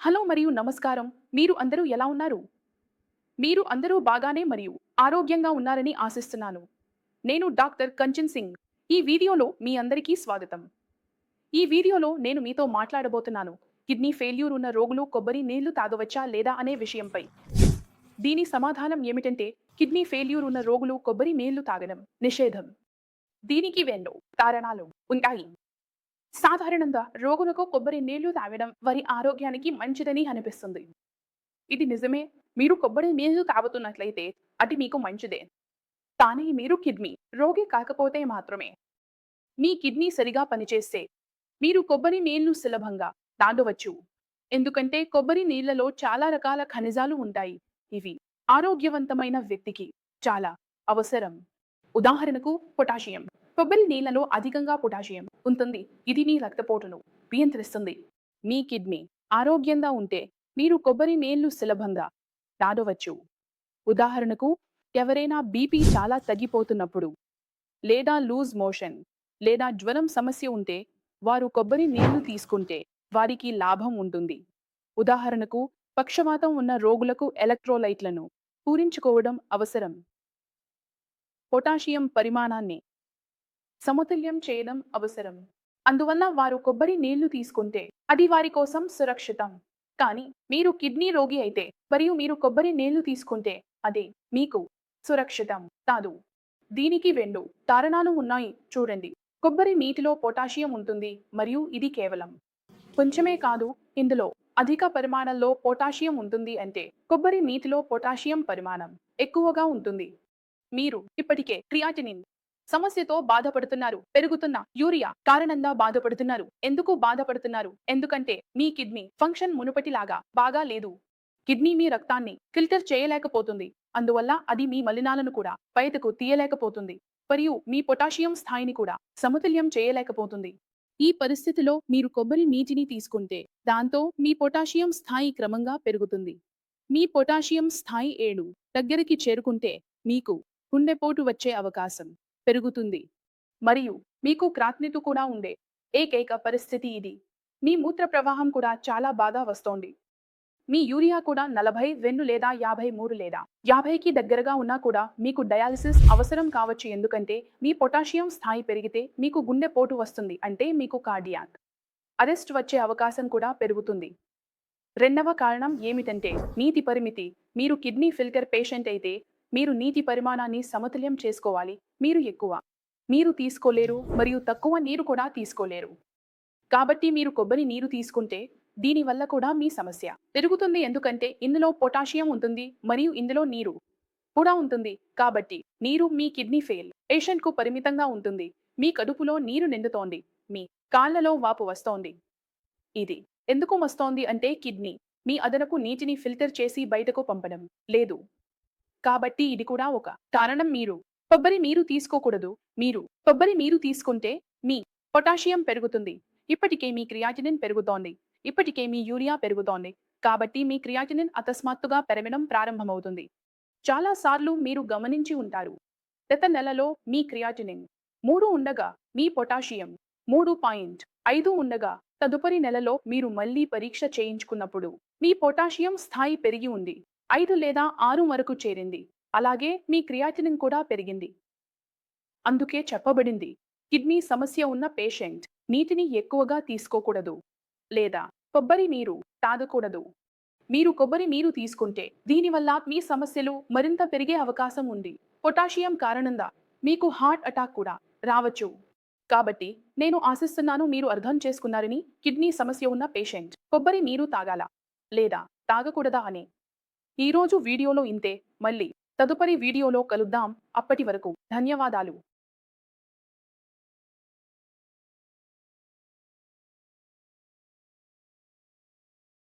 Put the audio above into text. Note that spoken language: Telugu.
హలో మరియు నమస్కారం. మీరు అందరూ ఎలా ఉన్నారు? మీరు అందరూ బాగానే మరియు ఆరోగ్యంగా ఉన్నారని ఆశిస్తున్నాను. నేను డాక్టర్ కంచన్ సింగ్. ఈ వీడియోలో మీ అందరికీ స్వాగతం. ఈ వీడియోలో నేను మీతో మాట్లాడబోతున్నాను. కిడ్నీ ఫెయిల్యూర్ ఉన్న రోగులు కొబ్బరి నీళ్ళు తాగవచ్చా లేదా అనే విషయంపై. దీని సమాధానం ఏమిటంటే కిడ్నీ ఫెయిల్యూర్ ఉన్న రోగులు కొబ్బరి నీళ్ళు తాగడం నిషేధం. దీనికి వెన్నో కారణాలు ఉంటాయి. సాధారణంగా రోగులకు కొబ్బరి నీళ్ళు తాగడం వారి ఆరోగ్యానికి మంచిదని అనిపిస్తుంది. ఇది నిజమే. మీరు కొబ్బరి నీళ్ళు తాగుతున్నట్లయితే అది మీకు మంచిదే. కానీ మీరు కిడ్నీ రోగి కాకపోతే మాత్రమే. మీ కిడ్నీ సరిగా పనిచేస్తే మీరు కొబ్బరి నీళ్ళు సులభంగా తాగవచ్చు. ఎందుకంటే కొబ్బరి నీళ్ళలో చాలా రకాల ఖనిజాలు ఉంటాయి. ఇవి ఆరోగ్యవంతమైన వ్యక్తికి చాలా అవసరం. ఉదాహరణకు పొటాషియం. కొబ్బరి నీళ్ళలో అధికంగా పొటాషియం ఉంటుంది. ఇది మీ రక్తపోటును నియంత్రిస్తుంది. మీ కిడ్నీ ఆరోగ్యంగా ఉంటే మీరు కొబ్బరి నీళ్ళు సులభంగా తాడవచ్చు ఉదాహరణకు ఎవరైనా బీపీ చాలా తగ్గిపోతున్నప్పుడు లేదా లూజ్ మోషన్ లేదా జ్వరం సమస్య ఉంటే వారు కొబ్బరి నీళ్ళు తీసుకుంటే వారికి లాభం ఉంటుంది. ఉదాహరణకు పక్షవాతం ఉన్న రోగులకు ఎలక్ట్రోలైట్లను పూరించుకోవడం అవసరం. పొటాషియం పరిమాణాన్ని సమతుల్యం చేయడం అవసరం. అందువల్ల వారు కొబ్బరి నీళ్ళు తీసుకుంటే అది వారి కోసం సురక్షితం. కానీ మీరు కిడ్నీ రోగి అయితే మరియు మీరు కొబ్బరి నీళ్ళు తీసుకుంటే అది మీకు సురక్షితం కాదు. దీనికి రెండు కారణాలు ఉన్నాయి చూడండి. కొబ్బరి నీటిలో పొటాషియం ఉంటుంది మరియు ఇది కేవలం కొంచెమే కాదు ఇందులో అధిక పరిమాణంలో పొటాషియం ఉంటుంది అంటే కొబ్బరి నీటిలో పొటాషియం పరిమాణం ఎక్కువగా ఉంటుంది. మీరు ఇప్పటికే క్రియాటినిన్ సమస్యతో బాధపడుతున్నారు. పెరుగుతున్న యూరియా కారణంగా బాధపడుతున్నారు. ఎందుకు బాధపడుతున్నారు? ఎందుకంటే మీ కిడ్నీ ఫంక్షన్ మునుపటిలాగా బాగా లేదు. కిడ్నీ మీ రక్తాన్ని ఫిల్టర్ చేయలేకపోతుంది. అందువల్ల అది మీ మలినాలను కూడా బయటకు తీయలేకపోతుంది. మరియు మీ పొటాషియం స్థాయిని కూడా సమతుల్యం చేయలేకపోతుంది. ఈ పరిస్థితిలో మీరు కొబ్బరి నీటిని తీసుకుంటే దాంతో మీ పొటాషియం స్థాయి క్రమంగా పెరుగుతుంది. మీ పొటాషియం స్థాయి ఏడు దగ్గరికి చేరుకుంటే మీకు గుండెపోటు వచ్చే అవకాశం. పెరుగుతుంది. మరియు మీకు క్రాత్నితు కూడా ఉండే ఏకైక పరిస్థితి ఇది. మీ మూత్ర ప్రవాహం కూడా చాలా బాగా వస్తోంది. మీ యూరియా కూడా నలభై రెండు లేదా యాభై మూడు లేదా యాభైకి దగ్గరగా ఉన్నా కూడా మీకు డయాలసిస్ అవసరం కావచ్చు. ఎందుకంటే మీ పొటాషియం స్థాయి పెరిగితే మీకు గుండెపోటు వస్తుంది. అంటే మీకు కార్డియాక్ అరెస్ట్ వచ్చే అవకాశం కూడా పెరుగుతుంది. రెండవ కారణం ఏమిటంటే నీతి పరిమితి. మీరు కిడ్నీ ఫిల్టర్ పేషెంట్ అయితే మీరు నీటి పరిమాణాన్ని సమతుల్యం చేసుకోవాలి. మీరు ఎక్కువ నీరు తీసుకోలేరు మరియు తక్కువ నీరు కూడా తీసుకోలేరు. కాబట్టి మీరు కొబ్బరి నీరు తీసుకుంటే దీనివల్ల కూడా మీ సమస్య పెరుగుతుంది. ఎందుకంటే ఇందులో పొటాషియం ఉంటుంది మరియు ఇందులో నీరు కూడా ఉంటుంది. కాబట్టి నీరు మీ కిడ్నీ ఫెయిల్ పేషెంట్కు పరిమితంగా ఉంటుంది. మీ కడుపులో నీరు నిండుతోంది. మీ కాళ్ళలో వాపు వస్తోంది. ఇది ఎందుకు వస్తోంది అంటే కిడ్నీ మీ అదనపు నీటిని ఫిల్టర్ చేసి బయటకు పంపడం. లేదు. కాబట్టి ఇది కూడా ఒక కారణం మీరు కొబ్బరి మీరు తీసుకోకూడదు. మీరు కొబ్బరి మీరు తీసుకుంటే మీ పొటాషియం పెరుగుతుంది. ఇప్పటికే మీ క్రియాటినిన్ పెరుగుతోంది. ఇప్పటికే మీ యూరియా పెరుగుతోంది. కాబట్టి మీ క్రియాటినిన్ అకస్మాత్తుగా పెరగడం ప్రారంభమవుతుంది. చాలా సార్లు మీరు గమనించి ఉంటారు. గత నెలలో మీ క్రియాటినిన్ మూడు ఉండగా మీ పొటాషియం మూడు పాయింట్ ఐదు ఉండగా తదుపరి నెలలో మీరు మళ్ళీ పరీక్ష చేయించుకున్నప్పుడు మీ పొటాషియం స్థాయి పెరిగి ఉంది. ఐదు లేదా ఆరు వరకు చేరింది. అలాగే మీ క్రియాటినిన్ కూడా పెరిగింది. అందుకే చెప్పబడింది కిడ్నీ సమస్య ఉన్న పేషెంట్ నీటిని ఎక్కువగా తీసుకోకూడదు లేదా కొబ్బరి నీరు తాగకూడదు. మీరు కొబ్బరి నీరు తీసుకుంటే దీనివల్ల మీ సమస్యలు మరింత పెరిగే అవకాశం ఉంది. పొటాషియం కారణంగా మీకు హార్ట్ అటాక్ కూడా రావచ్చు. కాబట్టి నేను ఆశిస్తున్నాను మీరు అర్థం చేసుకున్నారని కిడ్నీ సమస్య ఉన్న పేషెంట్ కొబ్బరి నీరు తాగాల లేదా తాగకూడదా అని ఈరోజు వీడియోలో ఇంతే. మళ్ళీ తదుపరి వీడియోలో కలుద్దాం. అప్పటి వరకు ధన్యవాదాలు.